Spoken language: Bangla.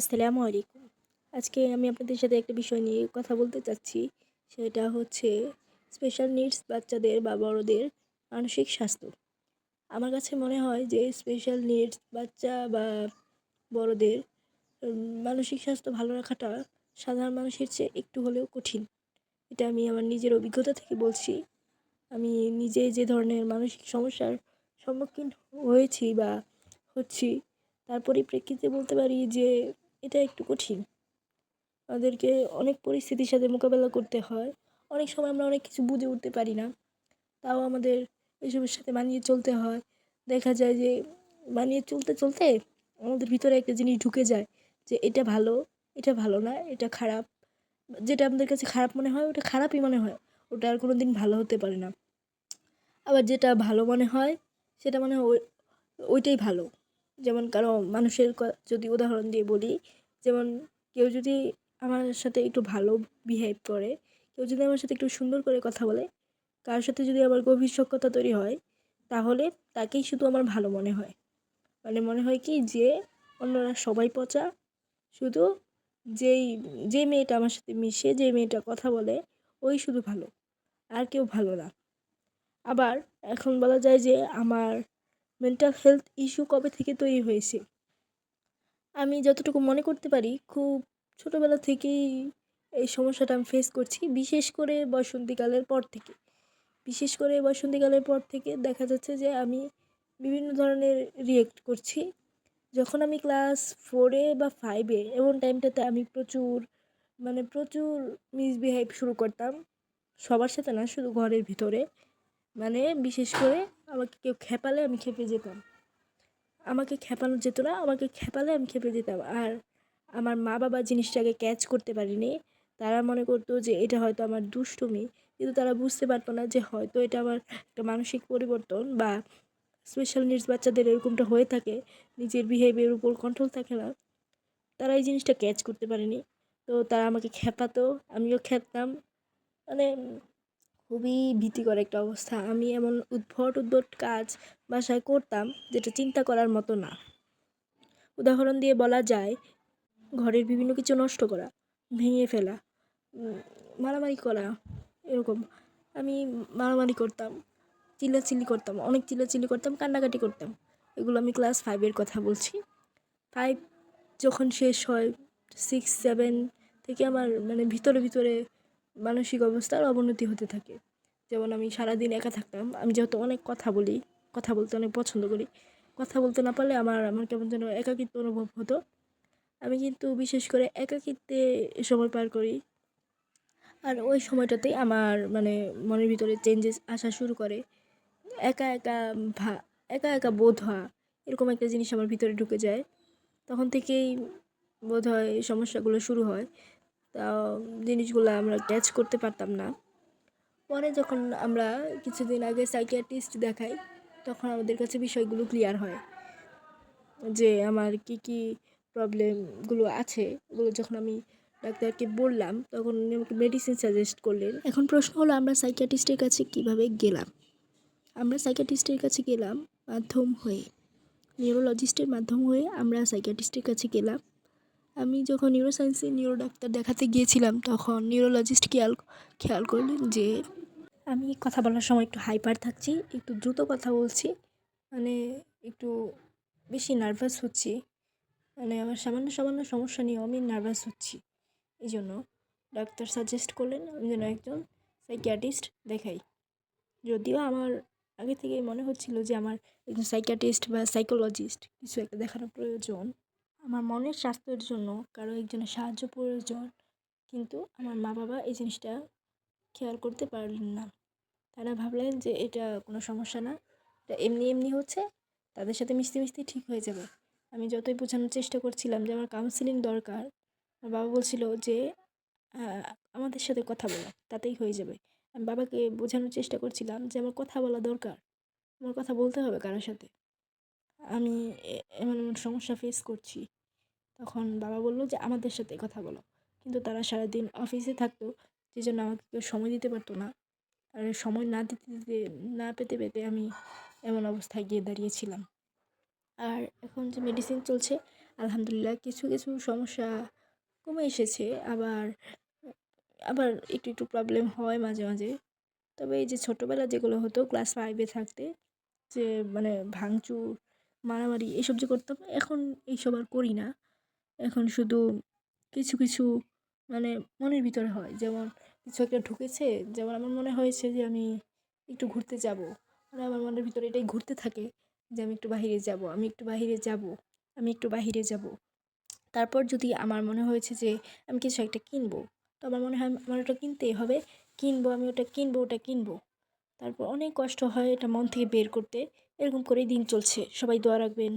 আসসালামু আলাইকুম। আজকে আমি আপনাদের সাথে একটা বিষয় নিয়ে কথা বলতে চাচ্ছি। সেটা হচ্ছে স্পেশাল নিডস বাচ্চাদের বা বড়দের মানসিক স্বাস্থ্য। আমার কাছে মনে হয় যে স্পেশাল নিডস বাচ্চা বা বড়দের মানসিক স্বাস্থ্য ভালো রাখাটা সাধারণ মানুষের চেয়ে একটু হলেও কঠিন। এটা আমি আমার নিজের অভিজ্ঞতা থেকে বলছি। আমি নিজে যে ধরনের মানসিক সমস্যার সম্মুখীন হয়েছি বা হচ্ছি, তার পরিপ্রেক্ষিতে বলতে পারি যে এটা একটু কঠিন। আমাদেরকে অনেক পরিস্থিতির সাথে মোকাবেলা করতে হয়। অনেক সময় আমরা অনেক কিছু বুঝে উঠতে পারি না। তাও আমাদের এসবের সাথে মানিয়ে চলতে হয়। দেখা যায় যে মানিয়ে চলতে চলতে আমাদের ভিতরে একটা জিনিস ঢুকে যায় যে এটা ভালো এটা ভালো না, এটা খারাপ। যেটা আমাদের কাছে খারাপ মনে হয়, ওটা খারাপই মনে হয়। ওটা আর কোনো দিন ভালো হতে পারে না। আবার যেটা ভালো মনে হয়, সেটা মনে ওই- ওইটাই ভালো। যেমন কারও মানুষের যদি উদাহরণ দিয়ে বলি, যেমন কেউ যদি আমার সাথে একটু ভালো বিহেভ করে, কেউ যদি আমার সাথে একটু সুন্দর করে কথা বলে, কারোর সাথে যদি আমার গভীর সখ্যতা তৈরি হয়, তাহলে তাকেই শুধু আমার ভালো মনে হয়। মানে মনে হয় কি যে অন্যরা সবাই পচা, শুধু যেই যে মেয়েটা আমার সাথে মিশে যে মেয়েটা কথা বলে, ওই শুধু ভালো, আর কেউ ভালো না। আবার এখন বলা যায় যে আমার মেন্টাল হেলথ ইস্যু কবে থেকে তৈরি হয়েছে? আমি যতটুকু মনে করতে পারি, খুব ছোটোবেলা থেকেই এই সমস্যাটা আমি ফেস করছি, বিশেষ করে বসন্তীকালের পর থেকে। বিশেষ করে বসন্তীকালের পর থেকে দেখা যাচ্ছে যে আমি বিভিন্ন ধরনের রিয়েক্ট করছি। যখন আমি ক্লাস ফোরে বা ফাইভে এমন টাইমটাতে আমি প্রচুর মানে প্রচুর মিসবিহেভ শুরু করতাম। সবার সাথে না, শুধু ঘরের ভিতরে। মানে বিশেষ করে আমাকে কেউ খেপালে আমি খেপে যেতাম। আমাকে খেপানো যেত না, আমাকে খেপালে আমি খেপে যেতাম। আর আমার মা বাবা জিনিসটাকে ক্যাচ করতে পারিনি। তারা মনে করতো যে এটা হয়তো আমার দুষ্টুমি। কিন্তু তারা বুঝতে পারতো না যে হয়তো এটা আমার একটা মানসিক পরিবর্তন বা স্পেশাল নিডস বাচ্চাদের এরকমটা হয়ে থাকে। নিজের বিহেভিয়ার উপর কন্ট্রোল থাকে না। তারা এই জিনিসটা ক্যাচ করতে পারেনি। তো তারা আমাকে খেপাতো, আমিও খেপতাম। মানে খুবই ভীতিকর একটা অবস্থা। আমি এমন উদ্ভট উদ্ভট কাজ বাসায় করতাম যেটা চিন্তা করার মতো না। উদাহরণ দিয়ে বলা যায়, ঘরের বিভিন্ন কিছু নষ্ট করা, ভেঙে ফেলা মারামারি করা, এরকম। আমি মারামারি করতাম, চিল্লাচিল্লি করতাম, অনেক চিল্লাচিল্লি করতাম, কান্নাকাটি করতাম। এগুলো আমি ক্লাস ফাইভের কথা বলছি। ফাইভ যখন শেষ হয় সিক্স সেভেন থেকে আমার মানে ভিতরে ভিতরে মানসিক অবস্থার অবনতি হতে থাকে। যেমন আমি সারাদিন একা থাকতাম, আমি যেহেতু অনেক কথা বলি, কথা বলতে অনেক পছন্দ করি, কথা বলতে না পারলে আমার আমার কেমন যেন একাকিত্ব অনুভব হতো। আমি কিন্তু বিশেষ করে একাকিত্বে সময় পার করি। আর ওই সময়টাতেই আমার মানে মনের ভিতরে চেঞ্জেস আসা শুরু করে। একা একা ভা, একা একা বোধ হওয়া, এরকম একটা জিনিস আমার ভিতরে ঢুকে যায়। তখন থেকেই বোধ হয় সমস্যাগুলো শুরু হয়। জিনিসগুলো আমরা ক্যাচ করতে পারতাম না। পরে যখন আমরা কিছুদিন আগে সাইকিয়াট্রিস্ট দেখাই, তখন আমাদের কাছে বিষয়গুলো ক্লিয়ার হয়। যে আমার কি কি প্রবলেমগুলো আছে, ওগুলো যখন আমি ডাক্তারকে বললাম, তখন উনি আমাকে মেডিসিন সাজেস্ট করলেন। এখন প্রশ্ন হলো, আমরা সাইকিয়াট্রিস্টের কাছে কীভাবে গেলাম? আমরা সাইকিয়াট্রিস্টের কাছে গেলাম মাধ্যম হয়ে নিউরোলজিস্টের মাধ্যম হয়ে আমরা সাইকিয়াট্রিস্টের কাছে গেলাম। আমি যখন নিউরোসায়েন্সে নিউরো ডাক্তার দেখাতে গিয়েছিলাম, তখন নিউরোলজিস্ট খেয়াল খেয়াল করলেন যে আমি কথা বলার সময় একটু হাইপার থাকছি, একটু দ্রুত কথা বলছি মানে একটু বেশি নার্ভাস হচ্ছি। মানে আমার সামান্য সামান্য সমস্যা নিয়েও আমি নার্ভাস হচ্ছি। এই জন্য ডাক্তার সাজেস্ট করলেন, আমি যেন একজন সাইকিয়াটিস্ট দেখাই। যদিও আমার আগে থেকেই মনে হচ্ছিল যে আমার একজন সাইকিয়াটিস্ট বা সাইকোলজিস্ট কিছু একটা দেখানো প্রয়োজন। আমার মনের স্বাস্থ্যের জন্য কারও একজনের সাহায্য প্রয়োজন। কিন্তু আমার মা বাবা এই জিনিসটা খেয়াল করতে পারলেন না। তারা ভাবলেন যে এটা কোনো সমস্যা না। এটা এমনি এমনি হচ্ছে, তাদের সাথে মিশতে মিশতে ঠিক হয়ে যাবে। আমি যতই বোঝানোর চেষ্টা করছিলাম যে আমার কাউন্সিলিং দরকার, আমার বাবা বলছিল যে আমাদের সাথে কথা বলো, তাতেই হয়ে যাবে। আমি বাবাকে বোঝানোর চেষ্টা করছিলাম যে আমার কথা বলা দরকার, আমার কথা বলতে হবে কারোর সাথে। আমি এমন এমন সমস্যা ফেস করছি। তখন বাবা বলল যে, আমাদের সাথে কথা বলো। কিন্তু তারা সারাদিন অফিসে থাকতো যে জন্য আমাকে কেউ সময় দিতে পারতো না। আর সময় না দিতে দিতে, না পেতে পেতে আমি এমন অবস্থায় গিয়ে দাঁড়িয়েছিলাম। আর এখন যে মেডিসিন চলছে, আলহামদুলিল্লাহ কিছু কিছু সমস্যা কমে এসেছে। আবার আবার একটু একটু প্রবলেম হয় মাঝে মাঝে। তবে এই যে ছোটোবেলা যেগুলো হতো ক্লাস ফাইভে থাকতে, যে মানে ভাঙচুর, মারামারি, এসব যে করতাম, এখন এইসব আর করি না। এখন শুধু কিছু কিছু মানে মনের ভিতরে হয়। যেমন কিছু একটা ঢুকেছে, যেমন আমার মনে হয়েছে যে আমি একটু ঘুরতে যাব। মানে আমার মনের ভিতরে এটাই ঘুরতে থাকে যে আমি একটু বাহিরে যাব, আমি একটু বাহিরে যাব, আমি একটু বাহিরে যাব। তারপর যদি আমার মনে হয়েছে যে আমি কিছু একটা কিনবো, তো আমার মনে হয়, আমার ওটা কিনতেই হবে। কিনবো, আমি ওটা কিনবো ওটা কিনবো। তারপর অনেক কষ্ট হয় এটা মন থেকে বের করতে। এরকম করেই দিন চলছে। সবাই দোয়া রাখবেন।